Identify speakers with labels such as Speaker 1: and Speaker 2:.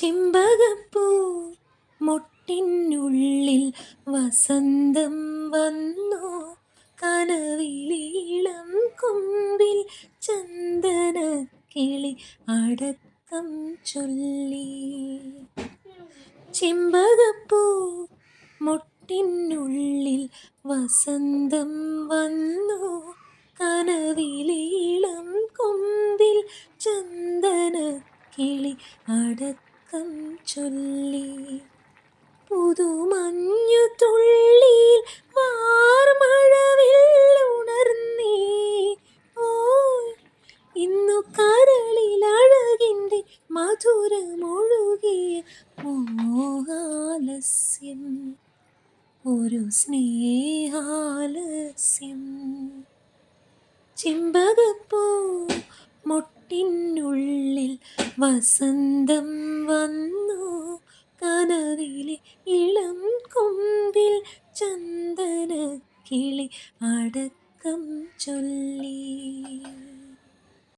Speaker 1: ചെമ്പകപ്പൂ മൊട്ടിനുള്ളിൽ വസന്തം വന്നു. കനവിലീളം കൊമ്പിൽ ചന്ദന കിളി അടക്കം ചൊല്ലി. ചെമ്പകപ്പൂ മൊട്ടിനുള്ളിൽ വസന്തം വന്നു. കനവിലീളം കൊമ്പിൽ ചന്ദന കിളി അടക്കം ചൊല്ലി പുതുമഞ്ഞു തുള്ളിയിൽ ഉണർന്നേ. ഓ ഇന്നു കരളിലഴകിന്റെ മധുരമൊഴുകിയ മോഹാലസ്യം. ഒരു സ്നേഹാലസ്യം. ചിമ്പകപ്പൂ മുട്ടിനുള്ളിൽ വസന്തം വന്നു. കനവിലെ ഇളം കൊമ്പിൽ ചന്ദന കിളി അടക്കം ചൊല്ലി.